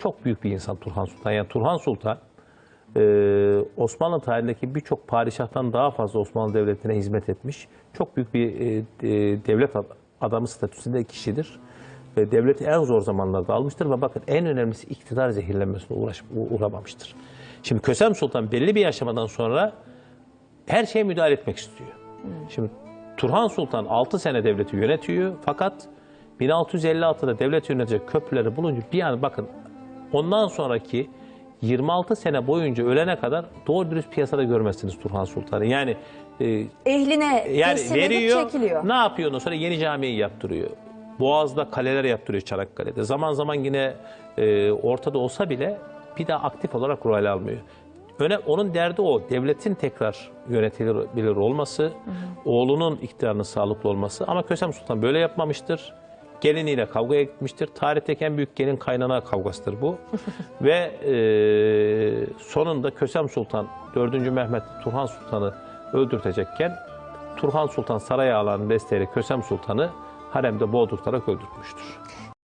çok büyük bir insan Turhan Sultan. Yani Turhan Sultan e, Osmanlı tarihindeki birçok padişahtan daha fazla Osmanlı Devleti'ne hizmet etmiş. Çok büyük bir e, e, devlet ad- adamı statüsünde kişidir. Ve devleti en zor zamanlarda almıştır ve bakın en önemlisi iktidar zehirlenmesine uğraş, u- uğramamıştır. Şimdi Kösem Sultan belli bir aşamadan sonra her şeye müdahale etmek istiyor. Şimdi Turhan Sultan 6 sene devleti yönetiyor fakat 1656'da devlet yönetecek köprüleri bulunca bir an bakın ondan sonraki 26 sene boyunca ölene kadar doğru dürüst piyasada görmezsiniz Turhan Sultan'ı. Yani e, Ehline yani teslim edip veriyor, çekiliyor. ne yapıyor ondan sonra yeni camiyi yaptırıyor. Boğaz'da kaleler yaptırıyor Çanakkale'de. Zaman zaman yine e, ortada olsa bile bir daha aktif olarak rol almıyor. Öne, onun derdi o. Devletin tekrar yönetilebilir olması, oğlunun iktidarının sağlıklı olması. Ama Kösem Sultan böyle yapmamıştır. Geliniyle kavgaya gitmiştir. Tarihteki en büyük gelin kaynana kavgasıdır bu. Ve e, sonunda Kösem Sultan 4. Mehmet Turhan Sultan'ı öldürtecekken Turhan Sultan saraya alan desteğiyle Kösem Sultan'ı haremde boğdurtarak öldürtmüştür.